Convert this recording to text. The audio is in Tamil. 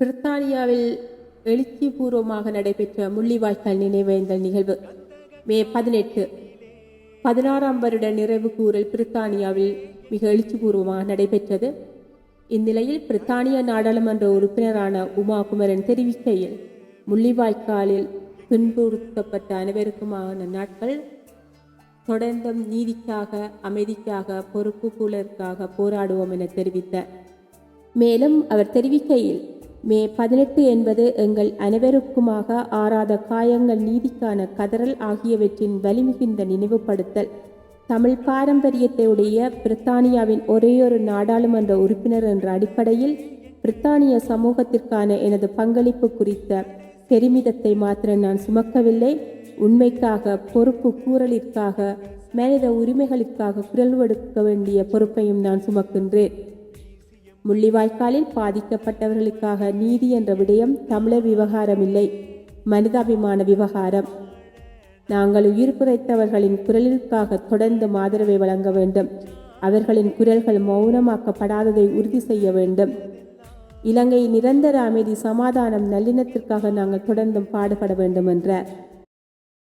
பிரித்தானியாவில் எழுச்சிபூர்வமாக நடைபெற்ற முள்ளிவாய்க்கால் நினைவேந்தல் நிகழ்வு. மே பதினெட்டு பதினாறாம் வருட நிறைவு கூறல் பிரித்தானியாவில் மிக எழுச்சிபூர்வமாக நடைபெற்றது. இந்நிலையில் பிரித்தானிய நாடாளுமன்ற உறுப்பினரான உமா குமரன் தெரிவிக்கையில் முள்ளிவாய்க்காலில் துன்புறுத்தப்பட்ட அனைவருக்குமான நாட்கள் தொடர்ந்தும் நீதிக்காக அமைதிக்காக பொறுப்பு கூலருக்காக போராடுவோம் என தெரிவித்தார். மேலும் அவர் தெரிவிக்கையில் மே பதினெட்டு என்பது எங்கள் அனைவருக்குமாக ஆறாத காயங்கள் நீதிக்கான கதறல் ஆகியவற்றின் வலிமிகுந்த நினைவுபடுத்தல். தமிழ் பாரம்பரியத்தையுடைய பிரித்தானியாவின் ஒரேயொரு நாடாளுமன்ற உறுப்பினர் என்ற அடிப்படையில் பிரித்தானிய சமூகத்திற்கான எனது பங்களிப்பு குறித்த பெருமிதத்தை மாத்திரம் நான் சுமக்கவில்லை. உண்மைக்காக பொறுப்பு கூறலிற்காக மனித உரிமைகளுக்காக குரல் கொடுக்க வேண்டிய பொறுப்பையும் நான் சுமக்கின்றேன். முள்ளிவாய்க்காலில் பாதிக்கப்பட்டவர்களுக்காக நீதி என்ற விடயம் தமிழர் விவகாரம் இல்லை மனிதாபிமான விவகாரம். நாங்கள் உயிர் குறைத்தவர்களின் குரலிற்காக தொடர்ந்து ஆதரவை வழங்க வேண்டும். அவர்களின் குரல்கள் மௌனமாக்கப்படாததை உறுதி செய்ய வேண்டும். இலங்கை நிரந்தர அமைதி சமாதானம் நல்லிணத்திற்காக நாங்கள் தொடர்ந்தும் பாடுபட வேண்டும் என்றார்